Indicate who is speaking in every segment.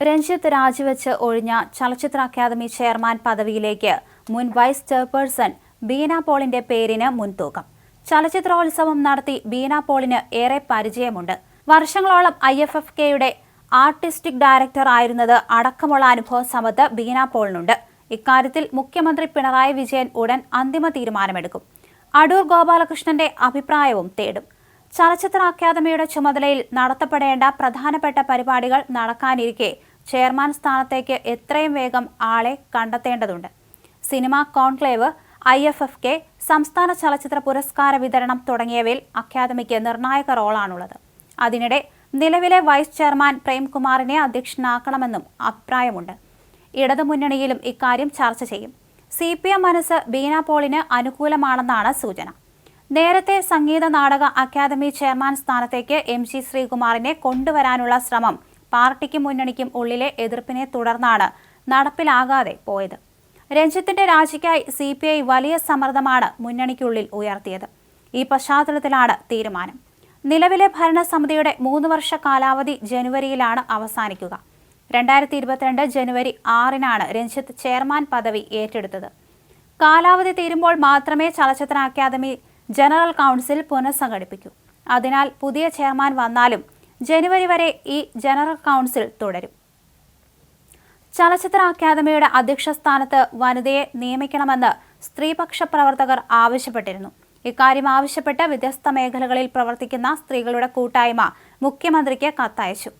Speaker 1: രഞ്ജിത്ത് രാജിവെച്ച് ഒഴിഞ്ഞ ചലച്ചിത്ര അക്കാദമി ചെയർമാൻ പദവിയിലേക്ക് മുൻ വൈസ് ചെയർപേഴ്സൺ ബീന പോളിന്റെ പേരിന് മുൻതൂക്കം. ചലച്ചിത്രോത്സവം നടത്തി ബീന പോളിന് ഏറെ പരിചയമുണ്ട്. വർഷങ്ങളോളം ഐ എഫ് എഫ് കെയുടെ ആർട്ടിസ്റ്റിക് ഡയറക്ടർ ആയിരുന്നത് അടക്കമുള്ള അനുഭവ സമ്പത്ത് ബീന പോളിനുണ്ട്. ഇക്കാര്യത്തിൽ മുഖ്യമന്ത്രി പിണറായി വിജയൻ ഉടൻ അന്തിമ തീരുമാനമെടുക്കും. അടൂർ ഗോപാലകൃഷ്ണന്റെ അഭിപ്രായവും തേടും. ചലച്ചിത്ര അക്കാദമിയുടെ ചുമതലയിൽ നടത്തപ്പെടേണ്ട പ്രധാനപ്പെട്ട പരിപാടികൾ നടക്കാനിരിക്കെ ചെയർമാൻ സ്ഥാനത്തേക്ക് എത്രയും വേഗം ആളെ കണ്ടെത്തേണ്ടതുണ്ട്. Cinema conclave I F F K സംസ്ഥാന ചലച്ചിത്ര പുരസ്കാര വിതരണം തുടങ്ങിയവയിൽ അക്കാദമിക്ക് നിർണായക റോളാണുള്ളത്. അതിനിടെ നിലവിലെ വൈസ് ചെയർമാൻ പ്രേംകുമാറിനെ അധ്യക്ഷനാക്കണമെന്നും അഭിപ്രായമുണ്ട്. ഇടതുമുന്നണിയിലും ഇക്കാര്യം ചർച്ച ചെയ്യും. സി പി എം മനസ്സ് ബീന പോളിന് അനുകൂലമാണെന്നാണ് സൂചന. നേരത്തെ സംഗീത നാടക അക്കാദമി ചെയർമാൻ സ്ഥാനത്തേക്ക് എം ജി ശ്രീകുമാറിനെ കൊണ്ടുവരാനുള്ള ശ്രമം പാർട്ടിക്കും മുന്നണിക്കും ഉള്ളിലെ എതിർപ്പിനെ തുടർന്നാണ് നടപ്പിലാകാതെ പോയത്. രഞ്ജിത്തിന്റെ രാജിക്കായി സി പി ഐ വലിയ സമ്മർദ്ദമാണ് മുന്നണിക്കുള്ളിൽ ഉയർത്തിയത്. ഈ പശ്ചാത്തലത്തിലാണ് തീരുമാനം. നിലവിലെ ഭരണസമിതിയുടെ മൂന്ന് വർഷ കാലാവധി ജനുവരിയിലാണ് അവസാനിക്കുക. രണ്ടായിരത്തി ഇരുപത്തിരണ്ട് ജനുവരി ആറിനാണ് രഞ്ജിത്ത് ചെയർമാൻ പദവി ഏറ്റെടുത്തത്. കാലാവധി തീരുമ്പോൾ മാത്രമേ ചലച്ചിത്ര അക്കാദമി ജനറൽ കൗൺസിൽ പുനഃസംഘടിപ്പിക്കൂ. അതിനാൽ പുതിയ ചെയർമാൻ വന്നാലും ജനുവരി വരെ ഈ ജനറൽ കൗൺസിൽ തുടരും. ചലച്ചിത്ര അക്കാദമിയുടെ അധ്യക്ഷ സ്ഥാനത്ത് വനിതയെ നിയമിക്കണമെന്ന് സ്ത്രീപക്ഷ പ്രവർത്തകർ ആവശ്യപ്പെട്ടിരുന്നു. ഇക്കാര്യം ആവശ്യപ്പെട്ട് വ്യത്യസ്ത മേഖലകളിൽ പ്രവർത്തിക്കുന്ന സ്ത്രീകളുടെ കൂട്ടായ്മ മുഖ്യമന്ത്രിക്ക് കത്തയച്ചു.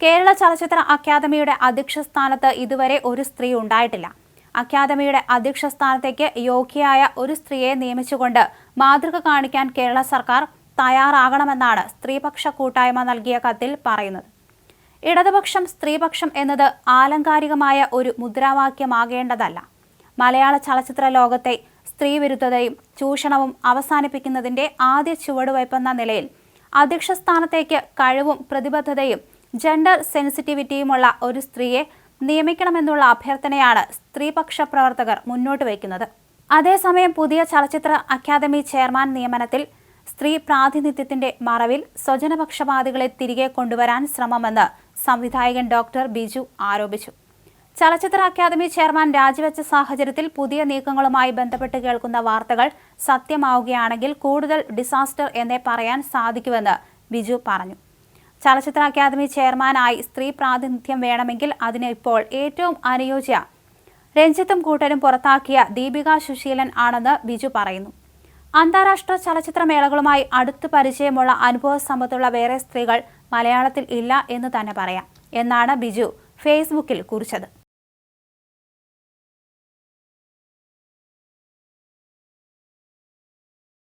Speaker 1: കേരള ചലച്ചിത്ര അക്കാദമിയുടെ അധ്യക്ഷ സ്ഥാനത്ത് ഇതുവരെ ഒരു സ്ത്രീ ഉണ്ടായിട്ടില്ല. അക്കാദമിയുടെ അധ്യക്ഷ സ്ഥാനത്തേക്ക് യോഗ്യയായ ഒരു സ്ത്രീയെ നിയമിച്ചുകൊണ്ട് മാതൃക കാണിക്കാൻ കേരള സർക്കാർ തയ്യാറാകണമെന്നാണ് സ്ത്രീപക്ഷ കൂട്ടായ്മ നൽകിയ കത്തിൽ പറയുന്നത്. ഇടതുപക്ഷം സ്ത്രീപക്ഷം എന്നത് ആലങ്കാരികമായ ഒരു മുദ്രാവാക്യമാകേണ്ടതല്ല. മലയാള ചലച്ചിത്ര ലോകത്തെ സ്ത്രീവിരുദ്ധതയും ചൂഷണവും അവസാനിപ്പിക്കുന്നതിന്റെ ആദ്യ ചുവടുവയ്പ്പെന്ന നിലയിൽ അധ്യക്ഷ സ്ഥാനത്തേക്ക് കഴിവും പ്രതിബദ്ധതയും ജെൻഡർ സെൻസിറ്റിവിറ്റിയുമുള്ള ഒരു സ്ത്രീയെ നിയമിക്കണമെന്നുള്ള അഭ്യർത്ഥനയാണ് സ്ത്രീപക്ഷ പ്രവർത്തകർ മുന്നോട്ട് വയ്ക്കുന്നത്. അതേസമയം പുതിയ ചലച്ചിത്ര അക്കാദമി ചെയർമാൻ നിയമനത്തിൽ സ്ത്രീ പ്രാതിനിധ്യത്തിന്റെ മറവിൽ സ്വജനപക്ഷപാതികളെ തിരികെ കൊണ്ടുവരാൻ ശ്രമമെന്ന് സംവിധായകൻ ഡോക്ടർ ബിജു ആരോപിച്ചു. ചലച്ചിത്ര അക്കാദമി ചെയർമാൻ രാജിവെച്ച സാഹചര്യത്തിൽ പുതിയ നീക്കങ്ങളുമായി ബന്ധപ്പെട്ട് കേൾക്കുന്ന വാർത്തകൾ സത്യമാവുകയാണെങ്കിൽ കൂടുതൽ ഡിസാസ്റ്റർ എന്നേ പറയാൻ സാധിക്കുമെന്ന് ബിജു പറഞ്ഞു. ചലച്ചിത്ര അക്കാദമി ചെയർമാനായി സ്ത്രീ പ്രാതിനിധ്യം വേണമെങ്കിൽ അതിന് ഇപ്പോൾ ഏറ്റവും അനുയോജ്യ രഞ്ജിത്തും കൂട്ടരും പുറത്താക്കിയ ദീപിക സുശീലൻ ആണെന്ന് ബിജു പറയുന്നു. അന്താരാഷ്ട്ര ചലച്ചിത്രമേളകളുമായി അടുത്ത് പരിചയമുള്ള അനുഭവ സമ്പത്തുള്ള വേറെ സ്ത്രീകൾ മലയാളത്തിൽ ഇല്ല എന്ന് തന്നെ പറയാം. എന്നാണ് ബിജു ഫേസ്ബുക്കിൽ കുറിച്ചത്.